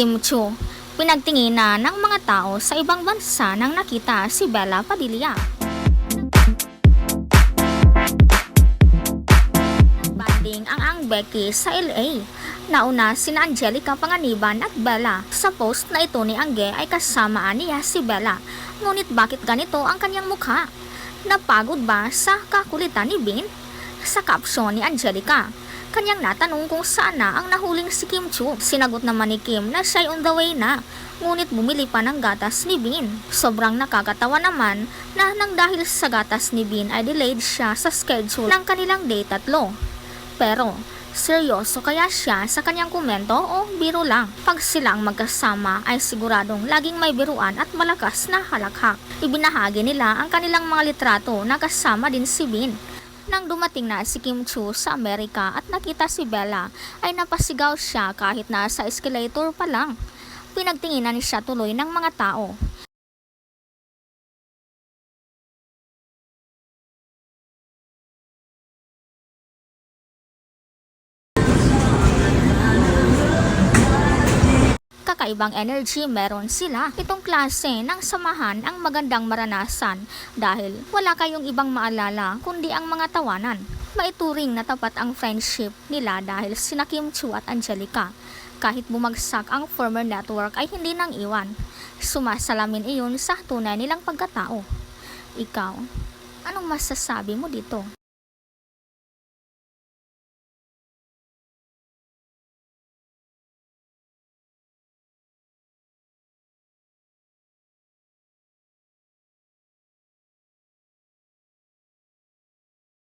Kim Chu. Pinagtinginan ng mga tao sa ibang bansa nang nakita si Bella Padilla. Banding ang ang Becky sa LA. Nauna sina Angelica Panganiban at Bella. Sa post na ito ni Angge ay kasamaan niya si Bella. Ngunit bakit ganito ang kanyang mukha? Napagod ba sa kakulitan ni Bin? Sa caption ni Angelica, kanyang natanong kung saan na ang nahuling si Kim Chu. Sinagot naman ni Kim na siya'y on the way na, ngunit bumili pa ng gatas ni Bin. Sobrang nakakatawa naman na nang dahil sa gatas ni Bin ay delayed siya sa schedule ng kanilang date tatlo. Pero, seryoso kaya siya sa kanyang komento o biro lang? Pag sila ang magkasama ay siguradong laging may biruan at malakas na halakhak. Ibinahagi nila ang kanilang mga litrato na kasama din si Bin. Nang dumating na si Kim Chu sa Amerika at nakita si Bella, ay napasigaw siya kahit nasa escalator pa lang. Pinagtinginan siya tuloy ng mga tao. Kakaibang energy meron sila. Itong klase ng samahan ang magandang maranasan dahil wala kayong ibang maalala kundi ang mga tawanan. Maituring na tapat ang friendship nila dahil sina Kim Chu at Angelica. Kahit bumagsak ang former network ay hindi nang iwan. Sumasalamin iyon sa tunay nilang pagkatao. Ikaw, anong masasabi mo dito?